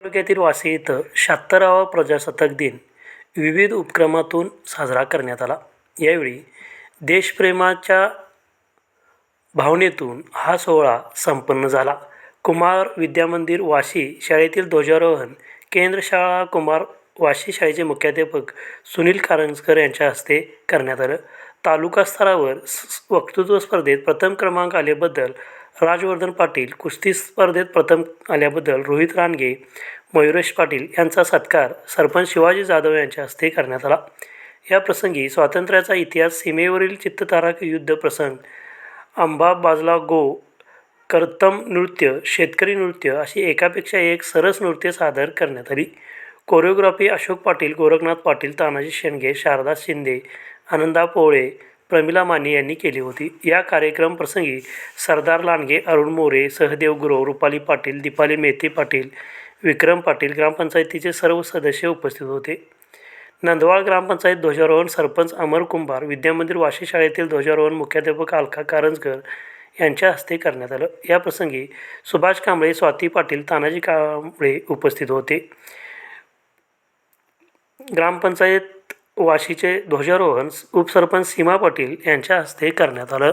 तालुक्यातील वाशी इथं शहात्तरावा प्रजासत्ताक दिन विविध उपक्रमातून साजरा करण्यात आला. यावेळी देशप्रेमाच्या भावनेतून हा सोहळा संपन्न झाला. कुमार विद्यामंदिर वाशी शाळेतील ध्वजारोहण केंद्र शाळा कुमार वाशी शाळेचे मुख्याध्यापक सुनील कारंजकर यांच्या हस्ते करण्यात आलं. तालुका स्तरावर वक्तृत्व स्पर्धेत प्रथम क्रमांक आल्याबद्दल राजवर्धन पाटील कुस्ती स्पर्धेत प्रथम आल्याबद्दल रोहित रानगे मयुरेश पाटील यांचा सत्कार सरपंच शिवाजी जाधव यांच्या हस्ते करण्यात आला. या प्रसंगी स्वातंत्र्याचा इतिहास सीमेवरील चित्ततारक युद्ध प्रसंग आंबा बाजला गो करतम नृत्य शेतकरी नृत्य अशी एकापेक्षा एक सरस नृत्य सादर करण्यात आली. कोरिओग्राफी अशोक पाटील गोरखनाथ पाटील तानाजी शेंडगे शारदा शिंदे आनंदा पोळे प्रमिला माने यांनी केली होती. या कार्यक्रम प्रसंगी सरदार लांडगे अरुण मोरे सहदेव गुरव रुपाली पाटील दीपाली मेहते पाटील विक्रम पाटील ग्रामपंचायतीचे सर्व सदस्य उपस्थित होते. नंदवाळ ग्रामपंचायत ध्वजारोहण सरपंच अमर कुंभार विद्यामंदिर वाशी शाळेतील ध्वजारोहण मुख्याध्यापक अलका कारंजकर यांच्या हस्ते करण्यात आलं. या प्रसंगी सुभाष कांबळे स्वाती पाटील तानाजी कांबळे उपस्थित होते. ग्रामपंचायत वाशीचे ध्वजारोहण उपसरपंच सीमा पाटील यांच्या हस्ते करण्यात आलं.